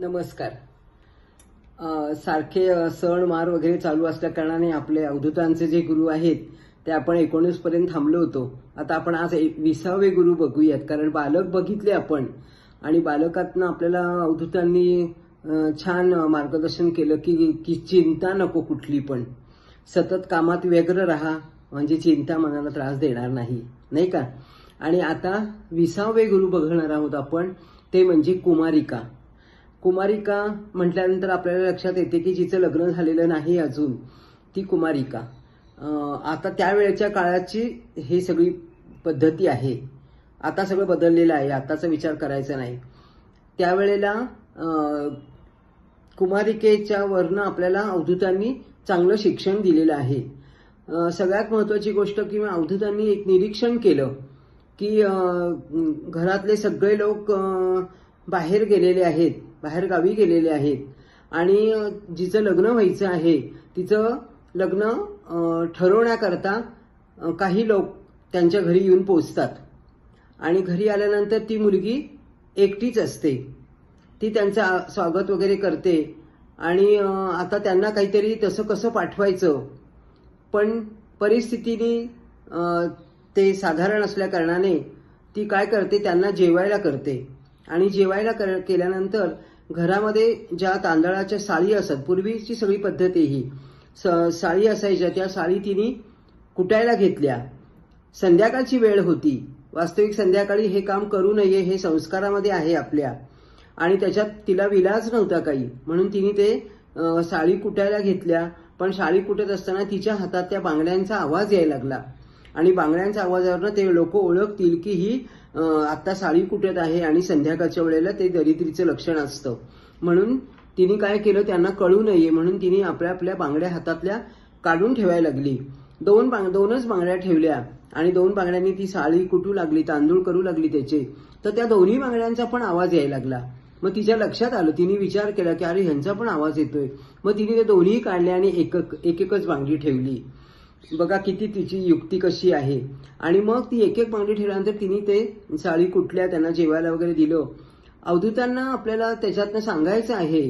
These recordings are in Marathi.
नमस्कार. सारखे सण मार वगैरे चालू असल्या कारणाने आपले अवधूतांचे जे गुरु आहेत ते आपण एकोणीस पर्यंत थांबलो होतो. आता आपण आज एक विसावे गुरु बघूयात कारण बालक बघितले आपण. आणि बालकातनं आपल्याला अवधूतांनी छान मार्गदर्शन केलं की की चिंता नको कुठली पण. सतत कामात व्यग्र राहा म्हणजे चिंता मनाला त्रास देणार नाही. नाही का? आणि आता विसावे गुरु बघणार आहोत आपण ते म्हणजे कुमारिका. कुमारिका म्हटल्यानंतर आपल्याला लक्षात येते की जिचं लग्न झालेलं नाही अजून ती कुमारिका. आता त्यावेळेच्या काळाची ही सगळी पद्धती आहे. आता सगळं बदललेलं आहे आताचा विचार करायचा नाही. त्यावेळेला कुमारिकेच्या वरनं आपल्याला अवधूतांनी चांगलं शिक्षण दिलेलं आहे. सगळ्यात महत्वाची गोष्ट किंवा अवधूतांनी एक निरीक्षण केलं की घरातले सगळे लोक बाहेर गेलेले आहेत बाहेरगावी गेलेले आहेत. आणि जिचं लग्न व्हायचं आहे तिचं लग्न ठरवण्याकरता काही लोक त्यांच्या घरी येऊन पोचतात. आणि घरी आल्यानंतर ती मुलगी एकटीच असते. ती त्यांचं आ- स्वागत वगैरे करते. आणि आता त्यांना काहीतरी तसं कसं पाठवायचं? पण परिस्थितीने ते साधारण असल्या कारणाने ती काय करते? त्यांना जेवायला करते. आणि जेवायला केल्यानंतर घरामध्ये ज्या तांदळाच्या साळी असत पूर्वीची सगळी पद्धत ही स- साळी असायच्या त्या साळी तिने कुटायला घेतल्या. संध्याकाळची वेळ होती. वास्तविक संध्याकाळी हे काम करू नये हे संस्कारामध्ये आहे आपल्या. आणि त्याच्यात तिला विलाज नव्हता काही. म्हणून तिने ते साळी कुटायला घेतल्या. पण साळी कुटत असताना तिच्या हातात त्या बांगड्यांचा आवाज यायला लागला. आणि बांगड्यांच्या आवाजावरनं ते लोक ओळखतील की ही आत्ता साळी कुटत आहे आणि संध्याकाळच्या वेळेला ते दरिद्रीचं लक्षण असतं. म्हणून तिने काय केलं त्यांना कळू नये म्हणून तिने आपल्या आपल्या बांगड्या हातातल्या काढून ठेवायला लागली. दोन बांग दोनच बांगड्या ठेवल्या आणि दोन बांगड्यांनी ती साळी कुटू लागली तांदूळ करू लागली त्याचे. तर त्या दोन्ही बांगड्यांचा पण आवाज यायला लागला. मग तिच्या लक्षात आलं तिने विचार केला की अरे ह्यांचा पण आवाज येतोय. मग तिने ते दोन्ही काढले आणि एक एकच बांगडी ठेवली. बघा किती तिची युक्ती कशी आहे. आणि मग ती एक एक बांगडी ठेवल्यानंतर तिने ते साळी कुठल्या त्यांना जेवायला वगैरे दिलं. अवधूतांना आपल्याला त्याच्यातनं सांगायचं आहे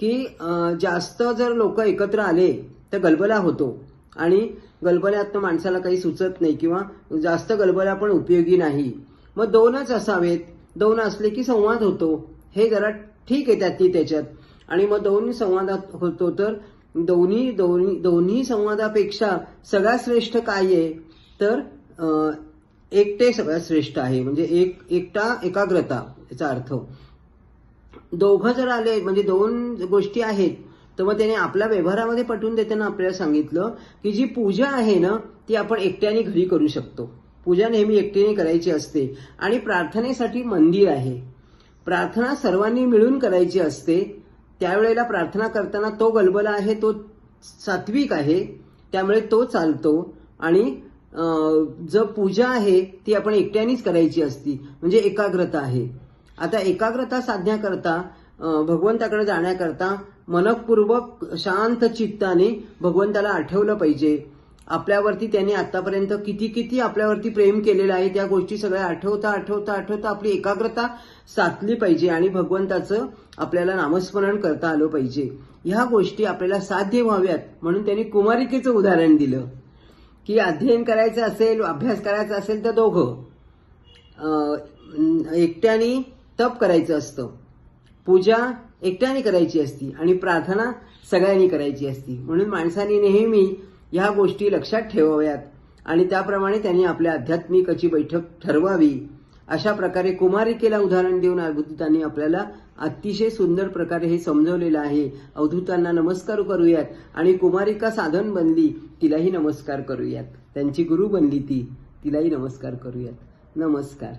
की जास्त जर लोक एकत्र आले तर गलबला होतो. आणि गलबल्यातनं माणसाला काही सुचत नाही किंवा जास्त गलबला पण उपयोगी नाही. मग दोनच असावेत. दोन असले की संवाद होतो. हे जरा ठीक आहे त्यातली त्याच्यात. आणि मग दोन संवादात होतो तर दोन्ही दोन्ही दोन्ही संवादापेक्षा सगळ्यात श्रेष्ठ काय आहे? तर एकटे सगळ्यात श्रेष्ठ आहे. म्हणजे एक एकटा एकाग्रता याचा अर्थ. दोघं जर आले म्हणजे दोन गोष्टी आहेत तर मग त्याने आपल्या व्यवहारामध्ये पटवून देताना आपल्याला सांगितलं की जी पूजा आहे ना ती आपण एकट्याने घरी करू शकतो. पूजा नेहमी एकट्याने करायची असते. आणि प्रार्थनेसाठी मंदिर आहे. प्रार्थना सर्वांनी मिळून करायची असते. त्यावेळेला प्रार्थना करताना तो गलबला आहे तो सात्विक आहे त्यामुळे तो चालतो आणि जर जो पूजा आहे ती आपण एकट्यानेच करायची असती म्हणजे एकाग्रता आहे. आता एकाग्रता साधण्याकरता भगवंताकडे जाण्याकरता मनपूर्वक शांत चित्ताने भगवंताला आठवलं पाहिजे. आपल्यावरती त्यांनी आतापर्यंत किती किती आपल्यावरती प्रेम केलेलं आहे त्या गोष्टी सगळ्या आठवता आठवता आठवता आपली एकाग्रता साधली पाहिजे आणि भगवंताचं आपल्याला नामस्मरण करता आलं पाहिजे. ह्या गोष्टी आपल्याला साध्य व्हाव्यात म्हणून त्यांनी कुमारिकेचं उदाहरण दिलं. की अध्ययन करायचं असेल अभ्यास करायचा असेल तर दोघं एकट्याने तप करायचं असतं. पूजा एकट्याने करायची असती आणि प्रार्थना सगळ्यांनी करायची असती. म्हणून माणसाने नेहमी ह्या गोष्टी लक्षात ठेवाव्यात. आणि त्याप्रमाणे त्यांनी आपल्या आध्यात्मिकाची बैठक ठरवावी. अशा प्रकारे कुमारिकेला उदाहरण देऊन अवधूतांनी आपल्याला अतिशय सुंदर प्रकारे हे समजवलेलं आहे. अवधूतांना नमस्कार करूयात. आणि कुमारिका साधन बनली तिलाही नमस्कार करूयात. त्यांची गुरु बनली ती तिलाही नमस्कार करूयात. नमस्कार.